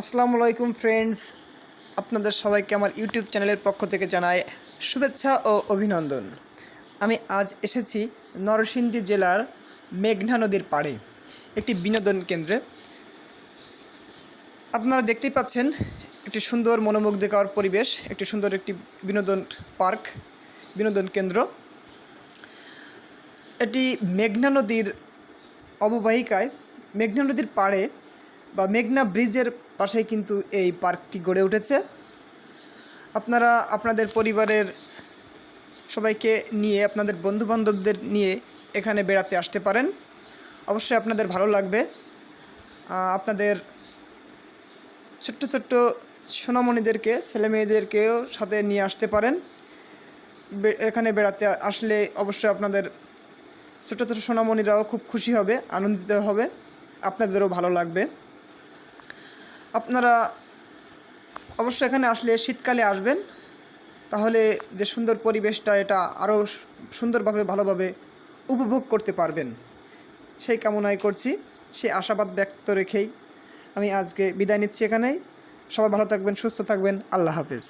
আসসালামু আলাইকুম ফ্রেন্ডস। আপনাদের সবাইকে আমার ইউটিউব চ্যানেলের পক্ষ থেকে জানাই শুভেচ্ছা ও অভিনন্দন। আমি আজ এসেছি নরসিংদী জেলার মেঘনা নদীর পাড়ে, একটি বিনোদন কেন্দ্রে। আপনারা দেখতেই পাচ্ছেন একটি সুন্দর মনোমুগ্ধকর পরিবেশ, একটি সুন্দর একটি বিনোদন পার্ক, বিনোদন কেন্দ্র। এটি মেঘনা নদীর অববাহিকায়, মেঘনা নদীর পাড়ে বা মেঘনা ব্রিজের পাশে কিন্তু এই পার্কটি গড়ে উঠেছে। আপনারা, আপনাদের পরিবারের সবাইকে নিয়ে, আপনাদের বন্ধুবান্ধবদের নিয়ে এখানে বেড়াতে আসতে পারেন। অবশ্যই আপনাদের ভালো লাগবে। আপনাদের ছোট্ট ছোট্ট সোনামণিদেরকে, ছেলেমেয়েদেরকেও সাথে নিয়ে আসতে পারেন। এখানে বেড়াতে আসলে অবশ্যই আপনাদের ছোটো ছোটো সোনামণিরাও খুব খুশি হবে, আনন্দিত হবে। আপনাদেরও ভালো লাগবে। আপনারা অবশ্যই এখানে আসলে শীতকালে আসবেন, তাহলে যে সুন্দর পরিবেশটা এটা আরও সুন্দরভাবে, ভালোভাবে উপভোগ করতে পারবেন। সেই কামনায় করছি, সে আশাবাদ ব্যক্ত রেখেই আমি আজকে বিদায় নিচ্ছি এখানেই। সবাই ভালো থাকবেন, সুস্থ থাকবেন, আল্লাহ হাফেজ।